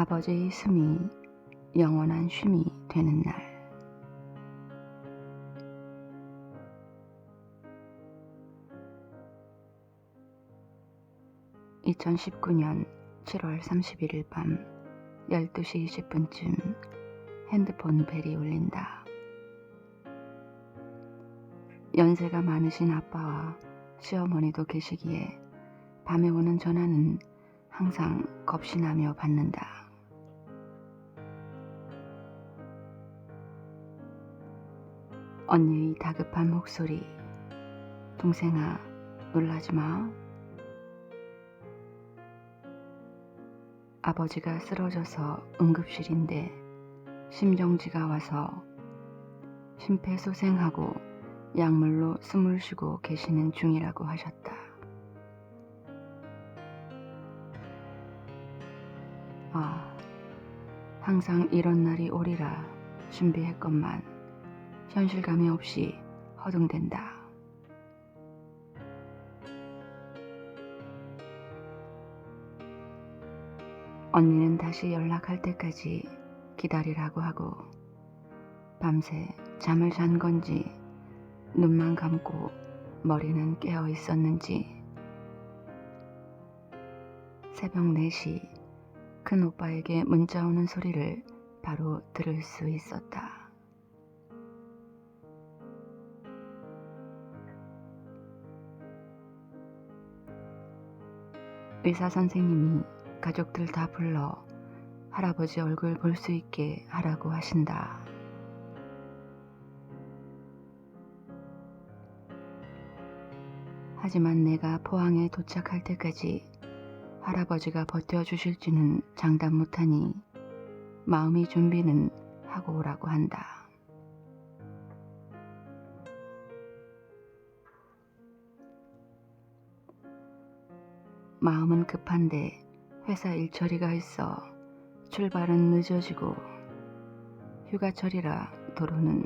아버지의 숨이 영원한 쉼이 되는 날. 2019년 7월 31일 밤 12시 20분쯤 핸드폰 벨이 울린다. 연세가 많으신 아빠와 시어머니도 계시기에 밤에 오는 전화는 항상 겁신하며 받는다. 언니의 다급한 목소리. 동생아, 놀라지 마. 아버지가 쓰러져서 응급실인데 심정지가 와서 심폐소생하고 약물로 숨을 쉬고 계시는 중이라고 하셨다. 아, 항상 이런 날이 오리라 준비했건만 현실감이 없이 허둥댄다. 언니는 다시 연락할 때까지 기다리라고 하고 밤새 잠을 잔 건지 눈만 감고 머리는 깨어 있었는지 새벽 4시 큰 오빠에게 문자 오는 소리를 바로 들을 수 있었다. 의사 선생님이 가족들 다 불러 할아버지 얼굴 볼 수 있게 하라고 하신다. 하지만 내가 포항에 도착할 때까지 할아버지가 버텨주실지는 장담 못하니 마음의 준비는 하고 오라고 한다. 마음은 급한데 회사 일처리가 있어 출발은 늦어지고 휴가철이라 도로는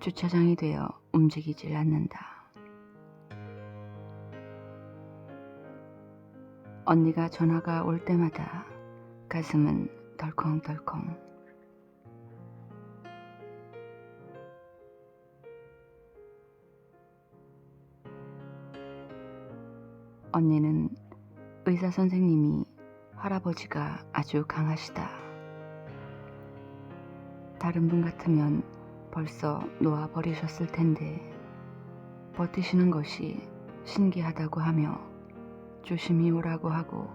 주차장이 되어 움직이질 않는다. 언니가 전화가 올 때마다 가슴은 덜컹덜컹. 언니는 의사 선생님이 할아버지가 아주 강하시다. 다른 분 같으면 벌써 놓아버리셨을 텐데 버티시는 것이 신기하다고 하며 조심히 오라고 하고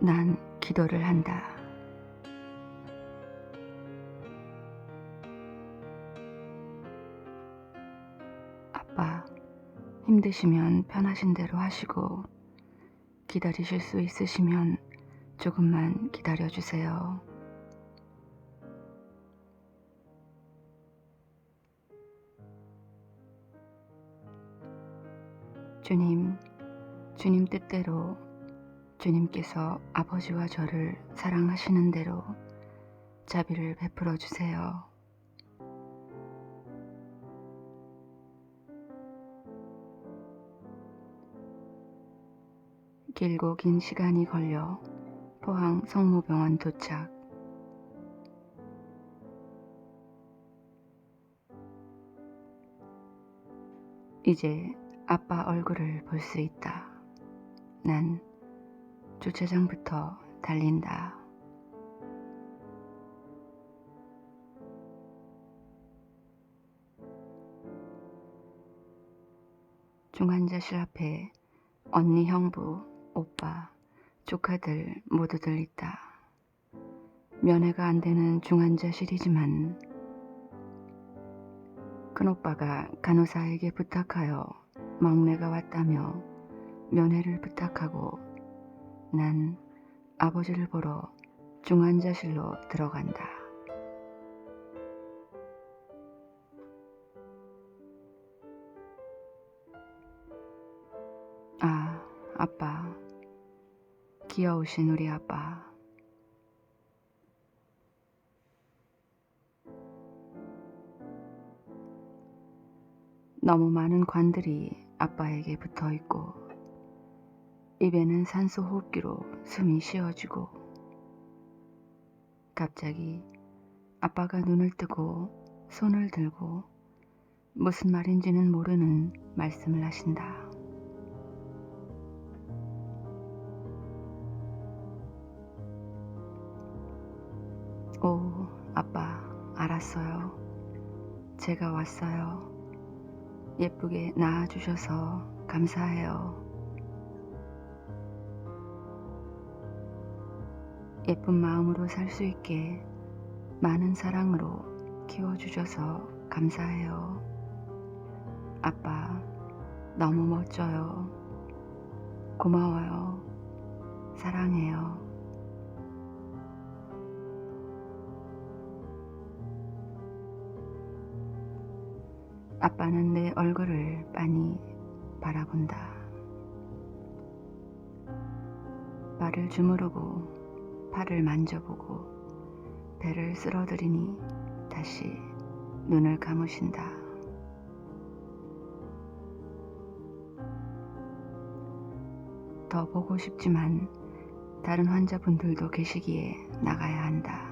난 기도를 한다. 힘드시면 편하신 대로 하시고 기다리실 수 있으시면 조금만 기다려 주세요. 주님, 주님 뜻대로 주님께서 아버지와 저를 사랑하시는 대로 자비를 베풀어 주세요. 길고 긴 시간이 걸려 포항 성모병원 도착. 이제 아빠 얼굴을 볼 수 있다. 난 주차장부터 달린다. 중환자실 앞에 언니 형부, 오빠, 조카들 모두들 있다. 면회가 안 되는 중환자실이지만 큰오빠가 간호사에게 부탁하여 막내가 왔다며 면회를 부탁하고 난 아버지를 보러 중환자실로 들어간다. 아, 아빠. 귀여우신 우리 아빠. 너무 많은 관들이 아빠에게 붙어 있고 입에는 산소 호흡기로 숨이 쉬어지고 갑자기 아빠가 눈을 뜨고 손을 들고 무슨 말인지는 모르는 말씀을 하신다. 알았어요. 제가 왔어요. 예쁘게 낳아주셔서 감사해요. 예쁜 마음으로 살 수 있게 많은 사랑으로 키워주셔서 감사해요. 아빠, 너무 멋져요. 고마워요. 사랑해요. 아빠는 내 얼굴을 빤히 바라본다. 발을 주무르고 팔을 만져보고 배를 쓸어들이니 다시 눈을 감으신다. 더 보고 싶지만 다른 환자분들도 계시기에 나가야 한다.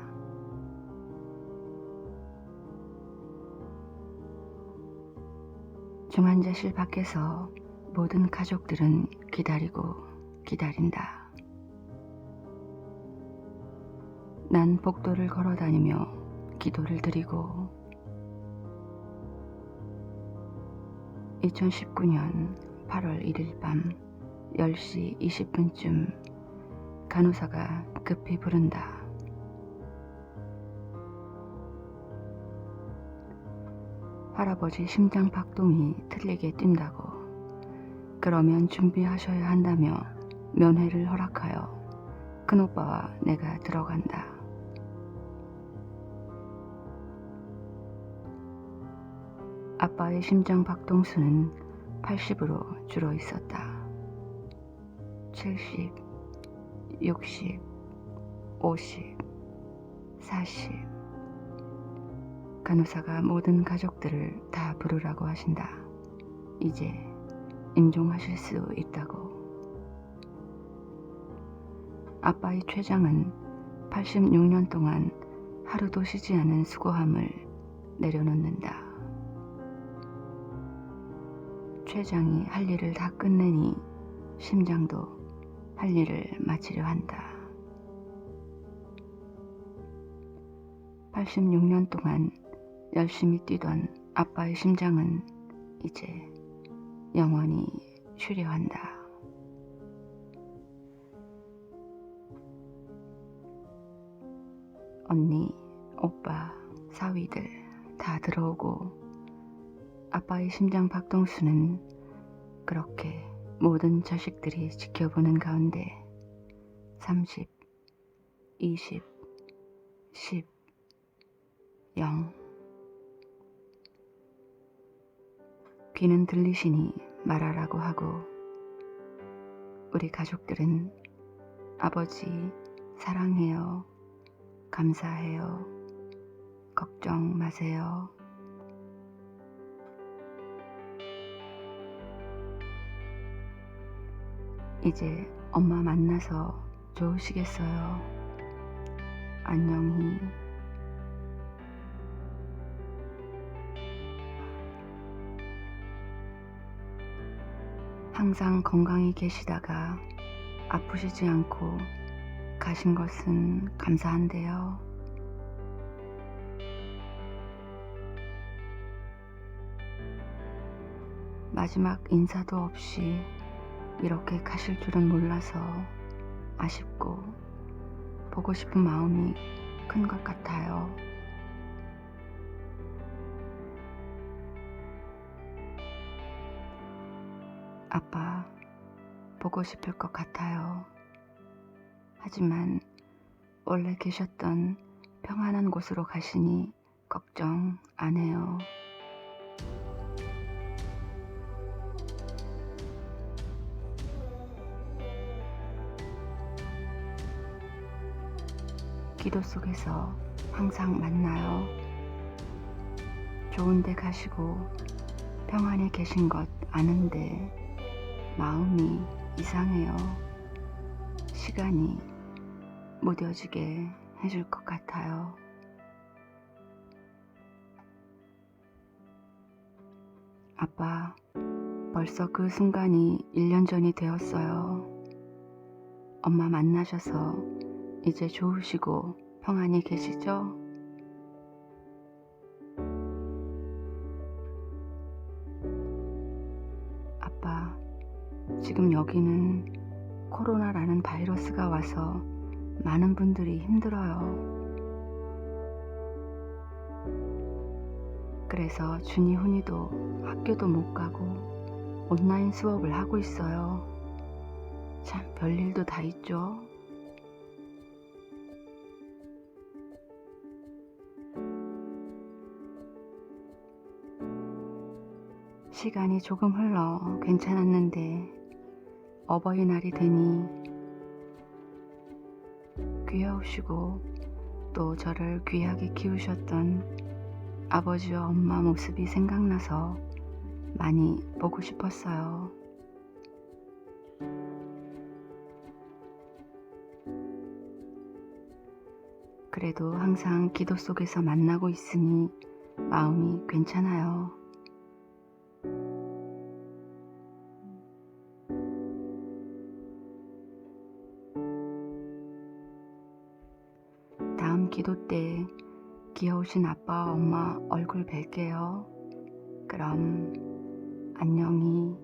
중환자실 밖에서 모든 가족들은 기다리고 기다린다. 난 복도를 걸어 다니며 기도를 드리고 2019년 8월 1일 밤 10시 20분쯤 간호사가 급히 부른다. 할아버지 심장 박동이 틀리게 뛴다고. 그러면 준비하셔야 한다며 면회를 허락하여 큰오빠와 내가 들어간다. 아빠의 심장 박동수는 80으로 줄어 있었다. 70, 60, 50, 40. 간호사가 모든 가족들을 다 부르라고 하신다. 이제 임종하실 수 있다고. 아빠의 췌장은 86년 동안 하루도 쉬지 않은 수고함을 내려놓는다. 췌장이 할 일을 다 끝내니 심장도 할 일을 마치려 한다. 86년 동안 열심히 뛰던 아빠의 심장은 이제 영원히 쉬려 한다. 언니, 오빠, 사위들 다 들어오고 아빠의 심장 박동수는 그렇게 모든 자식들이 지켜보는 가운데 30, 20, 10, 0 귀는 들리시니 말하라고 하고 우리 가족들은 아버지 사랑해요. 감사해요. 걱정 마세요. 이제 엄마 만나서 좋으시겠어요. 안녕히. 항상 건강히 계시다가 아프시지 않고 가신 것은 감사한데요. 마지막 인사도 없이 이렇게 가실 줄은 몰라서 아쉽고 보고 싶은 마음이 큰 것 같아요. 아빠, 보고 싶을 것 같아요. 하지만 원래 계셨던 평안한 곳으로 가시니 걱정 안 해요. 기도 속에서 항상 만나요. 좋은 데 가시고 평안히 계신 것 아는데 마음이 이상해요. 시간이 무뎌지게 해줄 것 같아요. 아빠, 벌써 그 순간이 1년 전이 되었어요. 엄마 만나셔서 이제 좋으시고 평안히 계시죠? 지금 여기는 코로나라는 바이러스가 와서 많은 분들이 힘들어요. 그래서 준이 훈이도 학교도 못 가고 온라인 수업을 하고 있어요. 참 별일도 다 있죠. 시간이 조금 흘러 괜찮았는데 어버이날이 되니 귀여우시고 또 저를 귀하게 키우셨던 아버지와 엄마 모습이 생각나서 많이 보고 싶었어요. 그래도 항상 기도 속에서 만나고 있으니 마음이 괜찮아요. 귀여우신 아빠, 엄마 얼굴 뵐게요. 그럼 안녕히